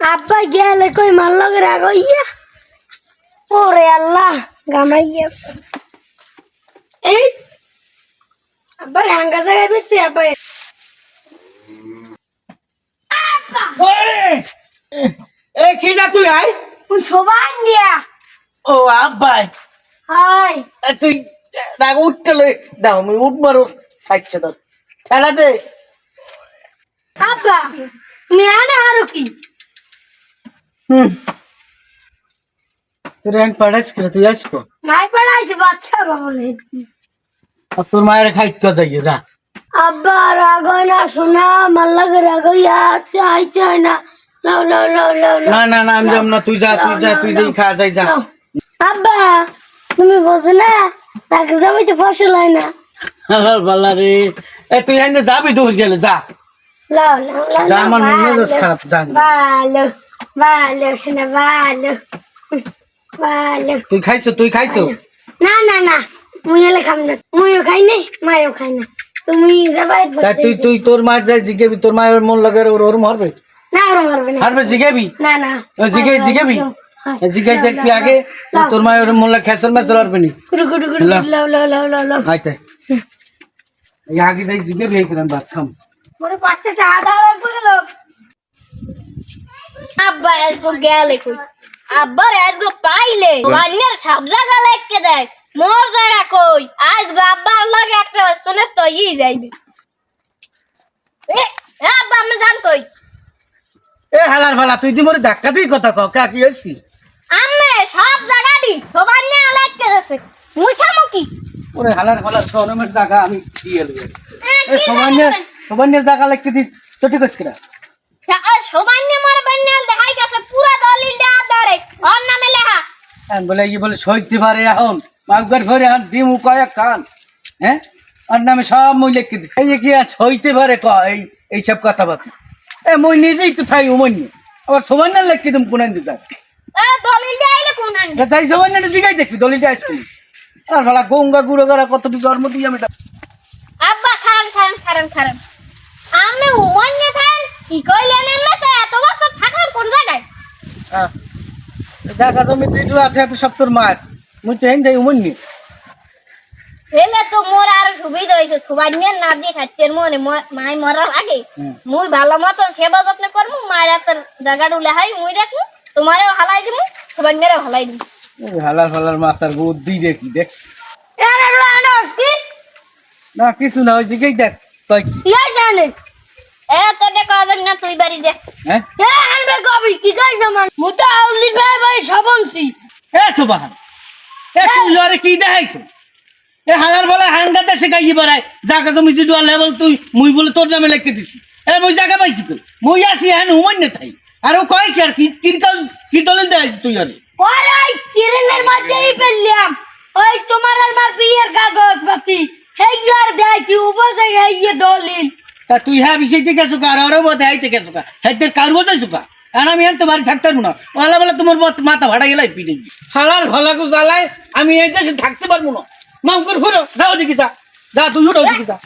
আব্বা গেলে কই মাল লগে রাগ ইয়া ওরে আল্লাহ গামাই গেস এই আব্বার হাঙ্গা জায়গায় বেশি আব্বা। এ কি না তুই দিয়া। ও আব্বাই। হাই। তুই রাগ উঠতে লই দাও আমি উঠ মারো খাইছে তোর খেলা আব্বা তুমি আনে হারো কি? তুই র্যাঙ্ক পাঠাইস কিনা তুই আসব মাই পড়াইছে ভাত খাবা বলে। আর তোর মায়ের খাইতে যাই যা। আব্বা রাগ হয় না শোনা মাল লাগে রাগ ইয়া আইতে হয় না। লাও লাও লাও লাও না না না আমি যাম না তুই যা তুই যা তুই যাই খা যাই যা। আব্বা তুমি বোঝো না তাকে জমিতে ফসল হয় না। বালা রে। এ তুই এনে যাবি তুই গেলে যা। লাও লাও লাও যা আমার ভালো, খারাপ ভালো। ভালো শোনা ভালো। ভালো। তুই খাইছো তুই খাইছো? না না না মুই এলে খাম না। মুইও খাই নাই মায়ও খাই না। তুমি যাবাই তা তুই তুই তোর মায়ের যাই জিগেবি তোর মায়ের মন লাগে ওর ওর মারবে? না ওরম মারবে না। হারবে জিগেবি? না না। ও জিগে জিগেবি? জিগাই দেখবি আগে তোর মায়ের ওর মন লাগে খেসল মেসল হারবে নি। গুড়ু গুড়ু গুড়ু লাও। লাও লাও লাও লাও। আইতে আগে যাই জিগেবি এই ভাত খাম মোরে পাঁচটা টাকা দাও গেল আব্বা আজগো গেলে কই? আব্বার আজগো পাইলে? বান্যার সব জায়গা লেখকে দেয়। মোর জায়গা কই? আজগো আব্বার লাগে একটা শুনে তো ই যাইবে। এ এ আব্বা আমি জান কই? এ হালার ফালা তুই দি মরে ধাক্কা দিয়ে কথা কও কা কি আম্মে সব জায়গা দি সবার নিয়ে লেখকে দেছে। মুই ওরে হালার ফালার গরমের জায়গা আমি দিয়ে লই এ, এ কি সমান্য জানি জায়গা লাগতে দি তো ঠিক আছে কিনা? সা- সবার নিয়ে মোর বান্যাল দেখাই গেছে পুরা দলিল ধরে ওর নামে লেখা। আমি বলে কি বলে সইতে পারে এখন। মাগবার ঘরে এখন দিমু কয়েক কান। হ্যাঁ? আর নামে সব মই লিখে দিছে। এই যে কি আর সইতে পারে ক এই এইসব কথাবার্তা। এ মই নিজেই তো থাই উমন্য আবার সমান্য লিখে দিম কোন দিতে এ দলিল দেয়াইলে কোন এটা যাই সমান্য জিগাই দেখবি দলিটা আইসক্রিম। আর ভালা গঙ্গা গুড়ো করা কত জন্ম দিয়ে আমি আব্বা খারান খারান খারান খারান আমি উমন্য থান কি কইলেন না তো এত বছর থাকলেন কোন জায়গায়? হ্যাঁ। দেখা জমি যেটু আছে এত সব তোর মার। মুই তো হেন যাই উমন্য হেলে তো মোর আর সুবিধা হয়েছে সবাই নিয়ে না দিয়ে খাচ্ছে মনে মাই মরার আগে মুই ভালো মতো সেবা যত্ন করব মায়ের হাতের জায়গাটা লেহাই মুই রাখব তোমারেও হালাই দিমু সবাই নিয়ে হালাই দিমু। হালার ফালার মাথার বুদ্ধি দেখি দেখছি। না কিছু না হয়েছে কি দেখ তাই কি। ইয়া জানে। এ তো দেখো না তুই বাড়ি দে হ্যাঁ? এ আনবে কবি কি মুতা ভাই ভাই এ সুবাহান। এ তুই লরে কি দেখাইছো? এ হালার বলে হাঙ্গা দেশে গাইয়ে বেড়ায়। জাগা জমি জিডু লেভেল তুই মুই বলে তোর নামে লিখে দিছি। এ মুই জায়গা পাইছি কই? মুই আসি হ্যাঁ উমন্য থাই আর ও কয় কি আর কি? কি কাজ কি দলিল দেখাইছি তুই আরে? ওরে ওই ট্রেনের মধ্যেই পেলাম ওই তোমার আর মার বিয়ের কাগজ পাতি হেই আর দেখি উপরে হেই দলিল। তুই হ্যাঁ বিষয় থেকে শুকা আর ওরে বোধ হাইতে থেকে শুকা হাইতে কার বসে শুকা আর আমি তো বাড়ি থাকতে পারব না। ওলা বেলা তোমার মাথা ভাড়া গেলাই পিটে হালার ভালাকু জ্বালায় আমি এই দেশে থাকতে পারব না। মাম ঘুরো যাও দেখি যা। যা, তুই উঠো দেখি যা।